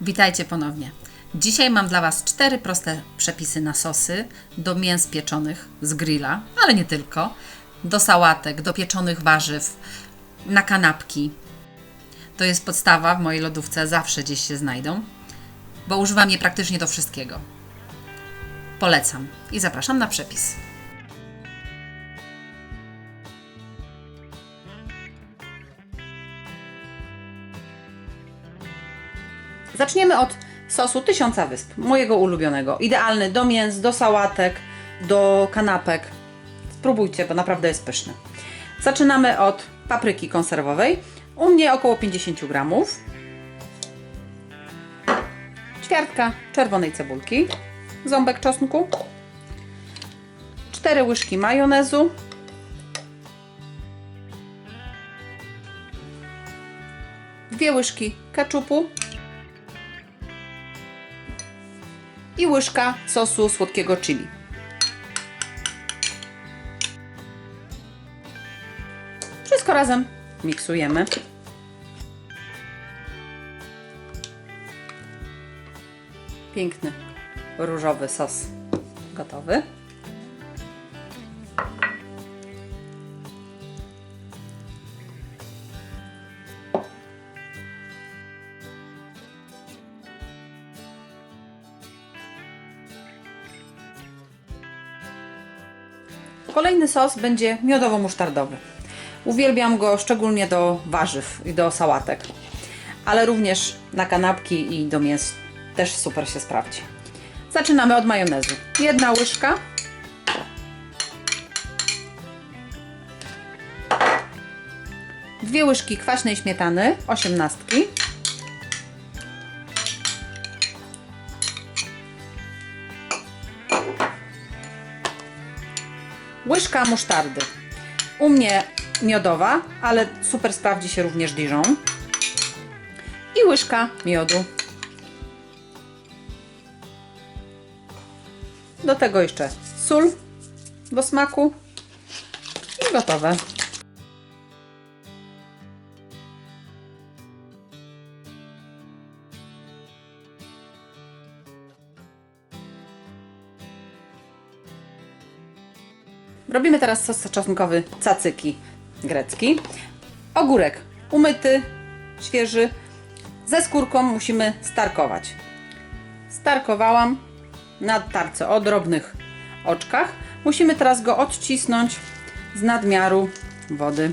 Witajcie ponownie. Dzisiaj mam dla Was cztery proste przepisy na sosy do mięs pieczonych z grilla, ale nie tylko, do sałatek, do pieczonych warzyw, na kanapki. To jest podstawa w mojej lodówce, zawsze gdzieś się znajdą, bo używam je praktycznie do wszystkiego. Polecam i zapraszam na przepis. Zaczniemy od sosu Tysiąca Wysp, mojego ulubionego. Idealny do mięs, do sałatek, do kanapek. Spróbujcie, bo naprawdę jest pyszny. Zaczynamy od papryki konserwowej. U mnie około 50 gramów. Ćwiartka czerwonej cebulki. Ząbek czosnku. 4 łyżki majonezu. Dwie łyżki keczupu i łyżka sosu słodkiego chili. Wszystko razem miksujemy. Piękny różowy sos gotowy. Kolejny sos będzie miodowo-musztardowy. Uwielbiam go szczególnie do warzyw i do sałatek, ale również na kanapki i do mięs też super się sprawdzi. Zaczynamy od majonezu. Jedna łyżka. Dwie łyżki kwaśnej śmietany, osiemnastki. Łyżka musztardy. U mnie miodowa, ale super sprawdzi się również Dijon. I łyżka miodu. Do tego jeszcze sól do smaku i gotowe. Robimy teraz sos czosnkowy cacyki grecki. Ogórek umyty, świeży. Ze skórką musimy starkować. Starkowałam na tarce o drobnych oczkach. Musimy teraz go odcisnąć z nadmiaru wody.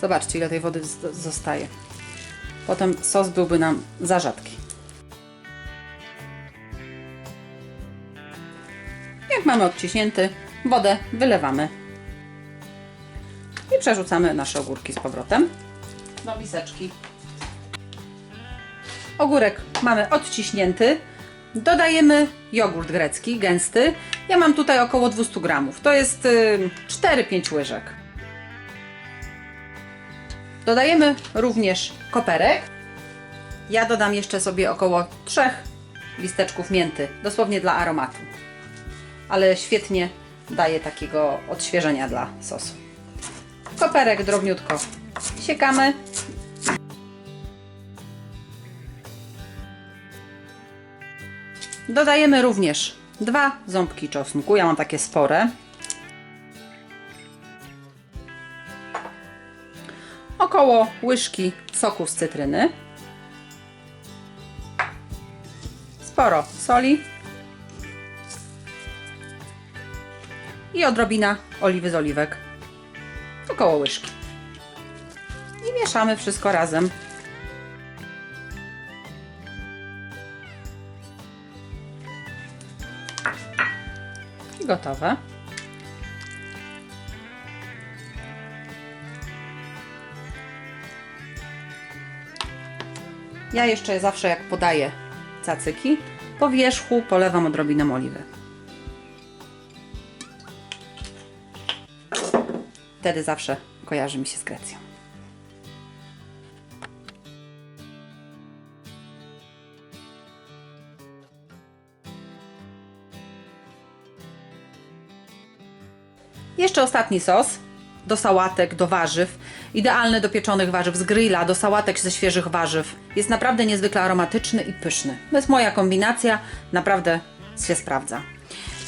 Zobaczcie, ile tej wody zostaje. Potem sos byłby nam za rzadki. Mamy odciśnięty, wodę wylewamy i przerzucamy nasze ogórki z powrotem do miseczki. Ogórek mamy odciśnięty. Dodajemy jogurt grecki, gęsty. Ja mam tutaj około 200 gramów. To jest y, 4-5 łyżek. Dodajemy również koperek. Ja dodam jeszcze sobie około 3 listeczków mięty, dosłownie dla aromatu. Ale świetnie daje takiego odświeżenia dla sosu. Koperek drobniutko siekamy. Dodajemy również dwa ząbki czosnku. Ja mam takie spore. Około łyżki soku z cytryny. Sporo soli. I odrobina oliwy z oliwek. Około łyżki. I mieszamy wszystko razem. I gotowe. Ja jeszcze zawsze jak podaję cacyki, po wierzchu polewam odrobiną oliwy. Wtedy zawsze kojarzy mi się z Grecją. Jeszcze ostatni sos. do sałatek, do warzyw. Idealny do pieczonych warzyw z grilla, do sałatek ze świeżych warzyw. Jest naprawdę niezwykle aromatyczny i pyszny. To jest moja kombinacja, naprawdę się sprawdza.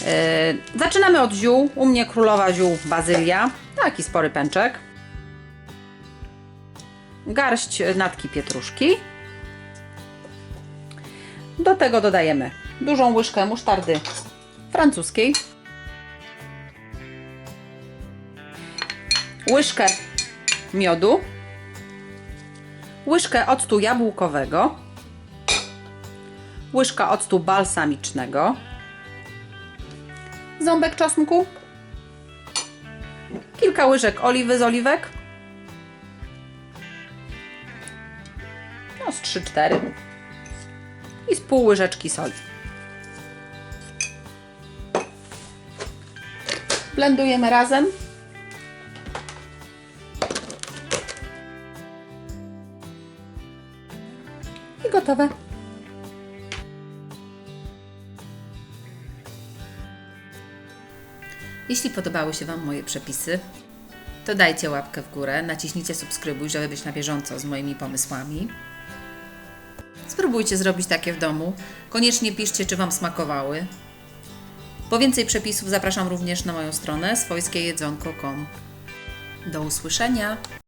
Yy, zaczynamy od ziół. U mnie królowa ziół bazylia. Taki spory pęczek. Garść natki pietruszki. Do tego dodajemy dużą łyżkę musztardy francuskiej. Łyżkę miodu. Łyżkę octu jabłkowego. Łyżka octu balsamicznego. Ząbek czosnku. Kilka łyżek oliwy z oliwek. No z 3-4. I z pół łyżeczki soli. Blendujemy razem. I gotowe. Jeśli podobały się Wam moje przepisy, to dajcie łapkę w górę, naciśnijcie subskrybuj, żeby być na bieżąco z moimi pomysłami. Spróbujcie zrobić takie w domu. Koniecznie piszcie, czy Wam smakowały. Po więcej przepisów zapraszam również na moją stronę swojskiejedzonko.com. Do usłyszenia!